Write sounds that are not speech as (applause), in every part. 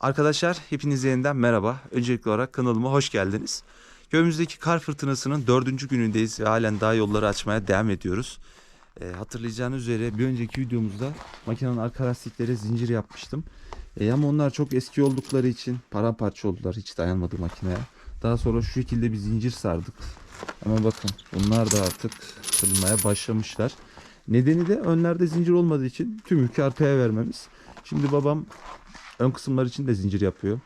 Arkadaşlar hepiniz yeniden merhaba. Öncelikli olarak kanalıma hoş geldiniz. Köyümüzdeki kar fırtınasının dördüncü günündeyiz ve halen daha yolları açmaya devam ediyoruz. Ee, hatırlayacağınız üzere bir önceki videomuzda makinenin arka lastiklere zincir yapmıştım. Ee, ama onlar çok eski oldukları için paramparça oldular. Hiç dayanmadı makineye. Daha sonra şu şekilde bir zincir sardık. Ama bakın bunlar da artık kırılmaya başlamışlar. Nedeni de önlerde zincir olmadığı için tüm yükü arkaya vermemiz. Şimdi babam ön kısımlar için de zincir yapıyor.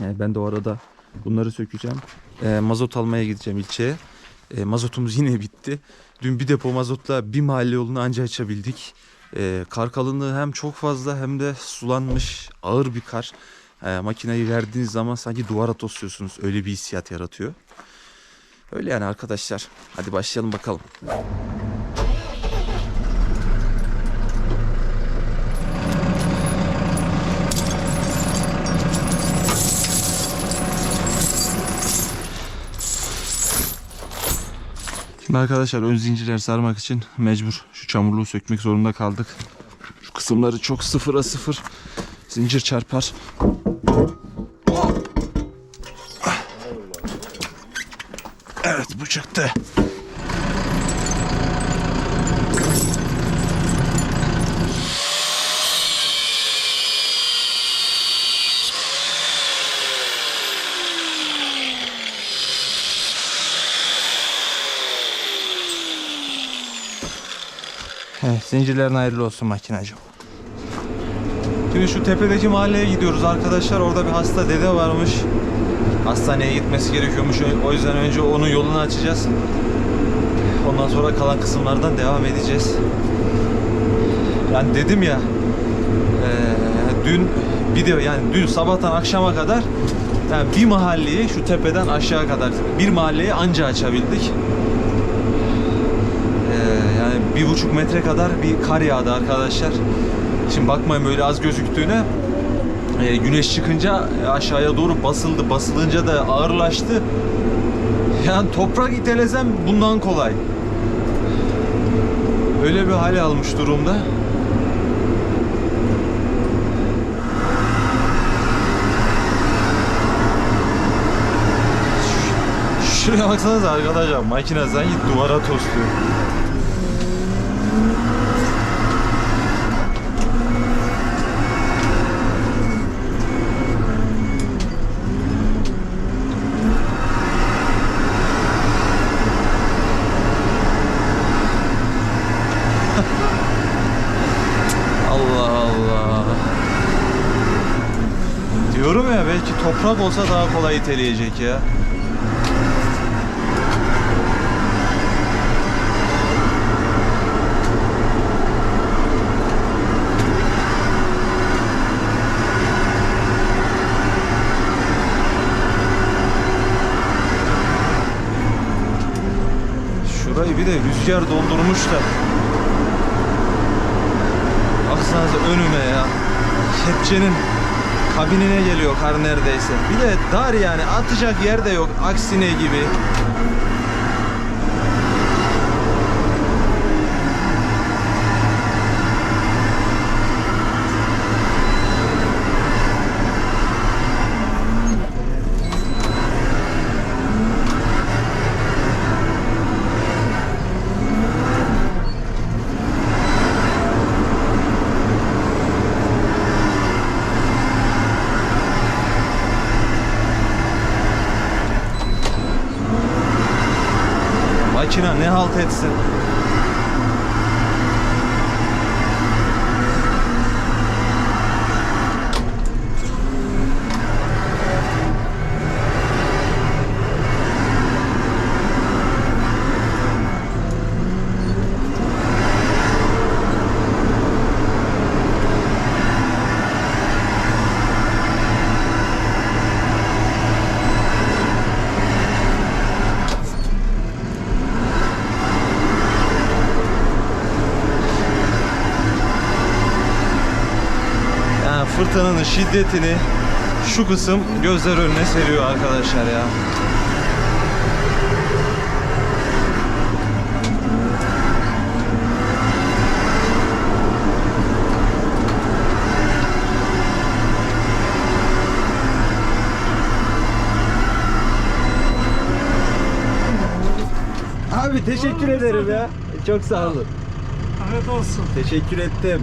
Yani ben de o arada bunları sökeceğim. Ee, mazot almaya gideceğim ilçeye. Ee, mazotumuz yine bitti. Dün bir depo mazotla bir mahalle yolunu anca açabildik. Ee, kar kalınlığı hem çok fazla hem de sulanmış ağır bir kar. Ee, makineyi verdiğiniz zaman sanki duvara tosluyorsunuz. Öyle bir hissiyat yaratıyor. Öyle yani arkadaşlar. Hadi başlayalım bakalım. Şimdi arkadaşlar ön zincirler sarmak için mecbur şu çamurluğu sökmek zorunda kaldık. Şu kısımları çok sıfıra sıfır zincir çarpar. Evet bu Evet, zincirlerin hayırlı olsun makinacığım. Şimdi şu tepedeki mahalleye gidiyoruz arkadaşlar. Orada bir hasta dede varmış. Hastaneye gitmesi gerekiyormuş. O yüzden önce onun yolunu açacağız. Ondan sonra kalan kısımlardan devam edeceğiz. Yani dedim ya dün video yani dün sabahtan akşama kadar yani bir mahalleyi şu tepeden aşağı kadar bir mahalleyi anca açabildik. Ee, yani bir buçuk metre kadar bir kar yağdı arkadaşlar. Şimdi bakmayın böyle az gözüktüğüne. Ee, güneş çıkınca aşağıya doğru basıldı. Basılınca da ağırlaştı. Yani toprak itelesem bundan kolay. Öyle bir hale almış durumda. Şuraya baksanıza arkadaşlar makine sanki duvara tosluyor. Allah Allah. Diyorum ya belki toprak olsa daha kolay iteleyecek ya. Şurayı bir de rüzgar doldurmuşlar. Baksanıza önüme ya. Kepçenin kabinine geliyor kar neredeyse. Bir de dar yani atacak yer de yok. Aksine gibi. alt. fırtınanın şiddetini şu kısım gözler önüne seriyor arkadaşlar ya. Abi teşekkür ederim ya. Çok sağ olun. Afiyet olsun. Teşekkür ettim.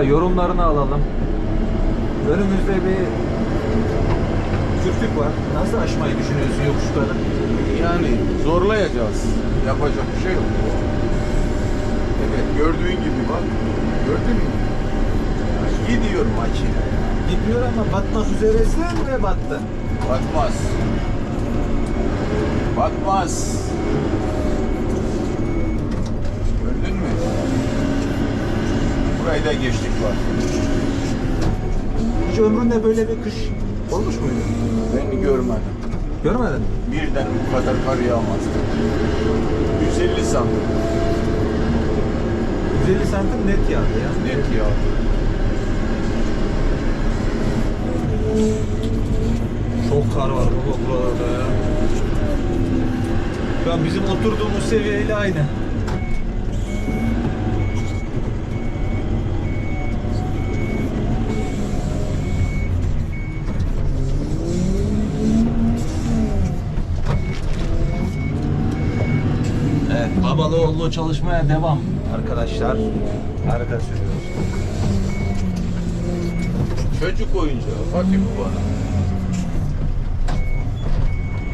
Baba yorumlarını alalım. Önümüzde bir kürtük var. Nasıl aşmayı düşünüyorsun yokuşları? Yani zorlayacağız. Yapacak bir şey yok. Evet gördüğün gibi bak. Gördün mü? Gidiyor makine. Gitmiyor ama batmak üzeresin ve battı. Batmaz. Batmaz. Gördün mü? Burayı da geçtik var. Hiç ömründe böyle bir kış olmuş muydu? Ben görmedim. Görmedin mi? Birden bu kadar kar yağmazdı. 150 santim 150 santim net yağdı ya. net yağdı. Çok kar var baba buralarda ya. An bizim oturduğumuz seviyeyle aynı. Babalı oğlu çalışmaya devam arkadaşlar. Harika sürüyoruz. Çocuk oyuncağı hafif bu bana.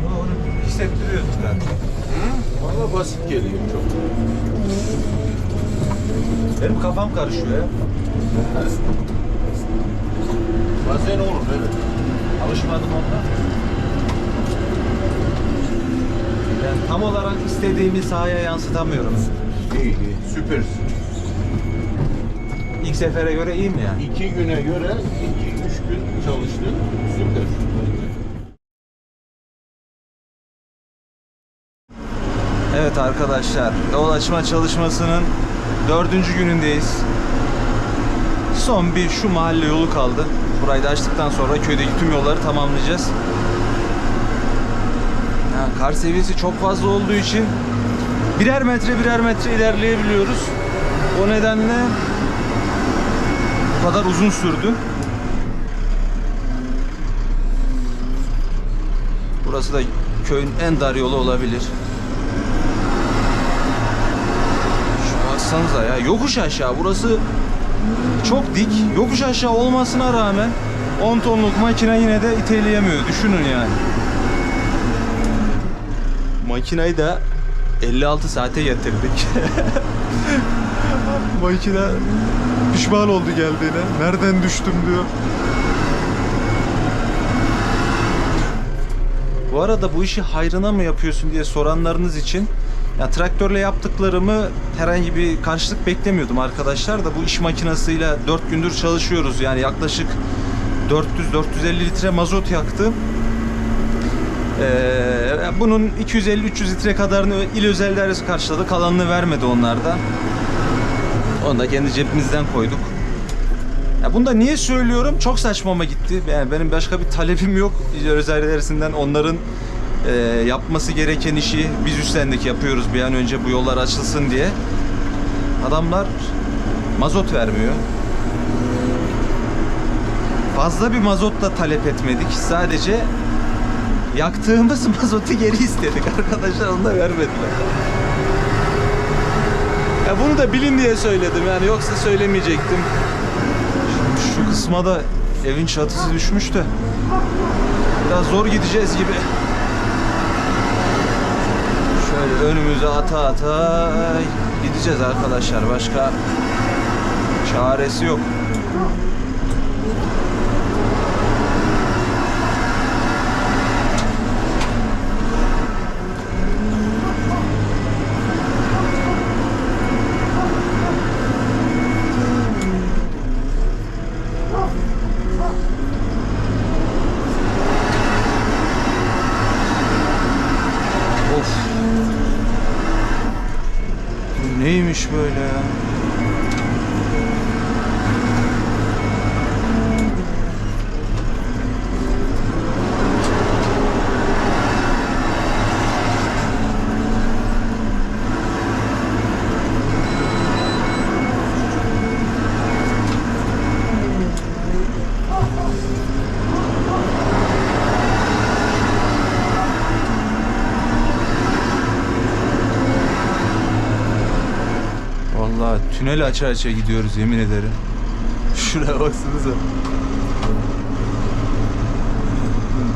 Bunu onu hissettiriyoruz zaten. Valla basit geliyor çok. Benim kafam karışıyor ya. Bazen olur evet. Alışmadım ondan. Yani tam olarak istediğimi sahaya yansıtamıyorum. İyi iyi süpersin. İlk sefere göre iyi mi yani? İki güne göre iki üç gün çalıştın süper. Evet arkadaşlar, yol açma çalışmasının dördüncü günündeyiz. Son bir şu mahalle yolu kaldı. Burayı da açtıktan sonra köydeki tüm yolları tamamlayacağız. Kar seviyesi çok fazla olduğu için birer metre birer metre ilerleyebiliyoruz. O nedenle bu kadar uzun sürdü. Burası da köyün en dar yolu olabilir. Şu baksanıza ya yokuş aşağı burası çok dik. Yokuş aşağı olmasına rağmen 10 tonluk makine yine de iteleyemiyor. Düşünün yani. Makineyi de 56 saate getirdik. (laughs) Makine pişman oldu geldiğine. Nereden düştüm diyor. Bu arada bu işi hayrına mı yapıyorsun diye soranlarınız için ya traktörle yaptıklarımı herhangi bir karşılık beklemiyordum arkadaşlar da bu iş makinesiyle 4 gündür çalışıyoruz. Yani yaklaşık 400-450 litre mazot yaktı. Ee, bunun 250-300 litre kadarını il özelleri karşıladı. Kalanını vermedi onlar da. Onu da kendi cebimizden koyduk. Ya bunu da niye söylüyorum? Çok saçmama gitti. Yani benim başka bir talebim yok. İl özellerisinden onların e, yapması gereken işi biz üstlendik yapıyoruz bir an önce bu yollar açılsın diye. Adamlar mazot vermiyor. Fazla bir mazot da talep etmedik. Sadece yaktığımız (laughs) mazotu geri istedik arkadaşlar onu da vermediler. Ya bunu da bilin diye söyledim yani yoksa söylemeyecektim. Şimdi şu kısma da evin çatısı düşmüş de biraz zor gideceğiz gibi. Şöyle önümüze ata ata gideceğiz arkadaşlar. Başka çaresi yok. Böyle ya? Tünel aça aça gidiyoruz yemin ederim. Şuraya baksanıza.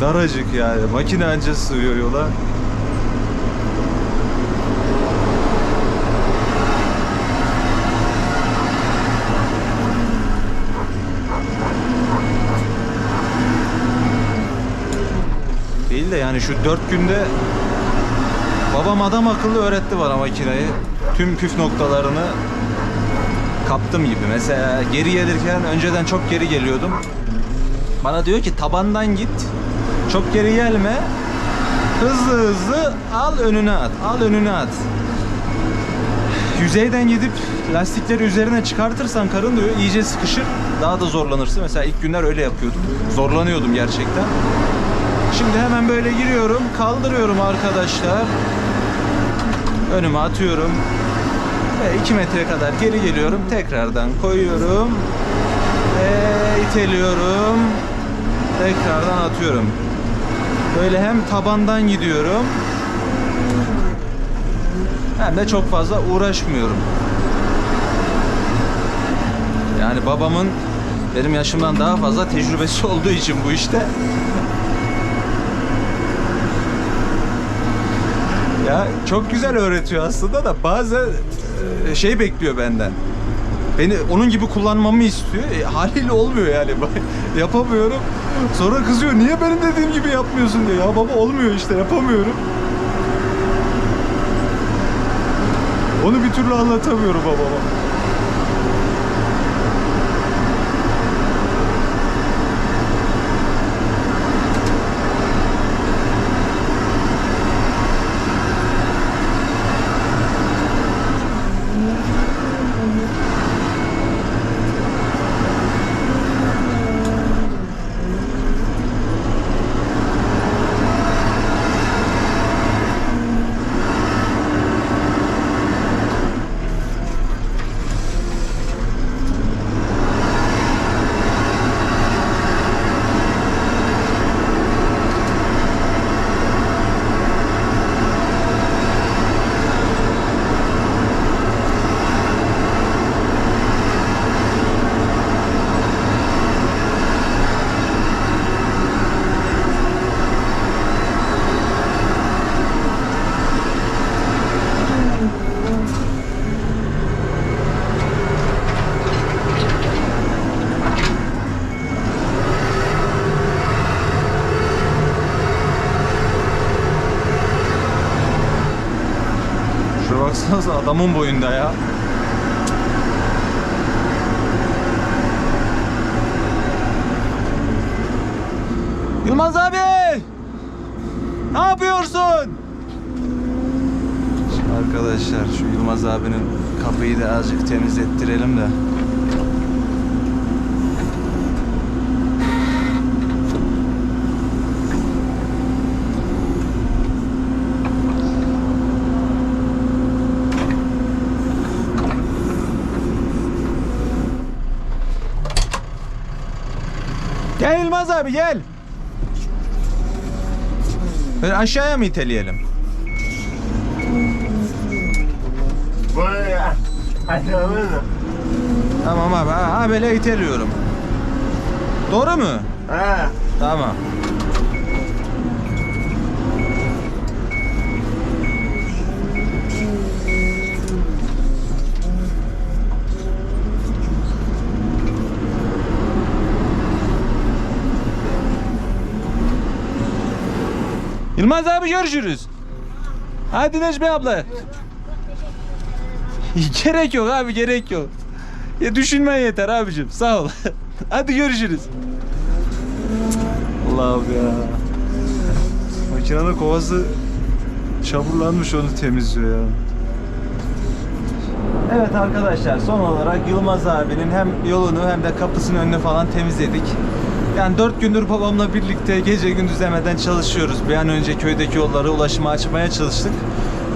Daracık yani. Makine anca sığıyor yola. Değil de yani şu dört günde babam adam akıllı öğretti bana makineyi. Tüm püf noktalarını kaptım gibi. Mesela geri gelirken önceden çok geri geliyordum. Bana diyor ki tabandan git. Çok geri gelme. Hızlı hızlı al önüne at. Al önüne at. Yüzeyden gidip lastikleri üzerine çıkartırsan karın diyor iyice sıkışır. Daha da zorlanırsın. Mesela ilk günler öyle yapıyordum. Zorlanıyordum gerçekten. Şimdi hemen böyle giriyorum. Kaldırıyorum arkadaşlar. Önüme atıyorum. Ve 2 metre kadar geri geliyorum. Tekrardan koyuyorum. Ve iteliyorum. Tekrardan atıyorum. Böyle hem tabandan gidiyorum. Hem de çok fazla uğraşmıyorum. Yani babamın benim yaşımdan daha fazla tecrübesi olduğu için bu işte. Ya çok güzel öğretiyor aslında da bazen şey bekliyor benden. Beni onun gibi kullanmamı istiyor. E, haliyle olmuyor yani. (laughs) Yapamıyorum. Sonra kızıyor. Niye benim dediğim gibi yapmıyorsun diyor. Ya baba olmuyor işte yapamıyorum. Onu bir türlü anlatamıyorum babama. Şuna baksanıza adamın boyunda ya. Yılmaz abi! Ne yapıyorsun? Şimdi arkadaşlar şu Yılmaz abinin kapıyı da azıcık temizlettirelim de. Gel Yılmaz abi gel. Böyle aşağıya mı iteleyelim? Buraya aşağıya Tamam abi. Ha, böyle iteliyorum. Doğru mu? Ha. Tamam. Yılmaz abi görüşürüz. Hadi Necmi abla. (laughs) gerek yok abi gerek yok. Ya düşünmen yeter abicim sağ ol. (laughs) Hadi görüşürüz. Allah'ım ya. Makinenin kovası çamurlanmış onu temizliyor ya. Evet arkadaşlar son olarak Yılmaz abinin hem yolunu hem de kapısının önünü falan temizledik. Yani dört gündür babamla birlikte gece gündüz demeden çalışıyoruz. Bir an önce köydeki yolları ulaşıma açmaya çalıştık.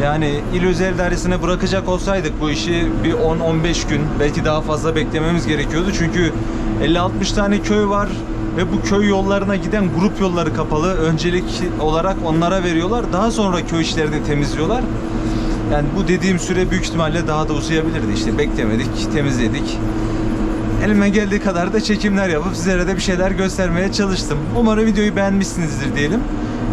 Yani il özel dairesine bırakacak olsaydık bu işi bir 10-15 gün belki daha fazla beklememiz gerekiyordu. Çünkü 50-60 tane köy var ve bu köy yollarına giden grup yolları kapalı. Öncelik olarak onlara veriyorlar. Daha sonra köy işlerini temizliyorlar. Yani bu dediğim süre büyük ihtimalle daha da uzayabilirdi. İşte beklemedik, temizledik. Elime geldiği kadar da çekimler yapıp sizlere de bir şeyler göstermeye çalıştım. Umarım videoyu beğenmişsinizdir diyelim.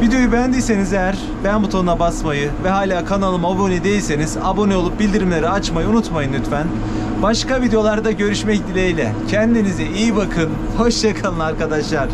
Videoyu beğendiyseniz eğer beğen butonuna basmayı ve hala kanalıma abone değilseniz abone olup bildirimleri açmayı unutmayın lütfen. Başka videolarda görüşmek dileğiyle. Kendinize iyi bakın. Hoşçakalın arkadaşlar.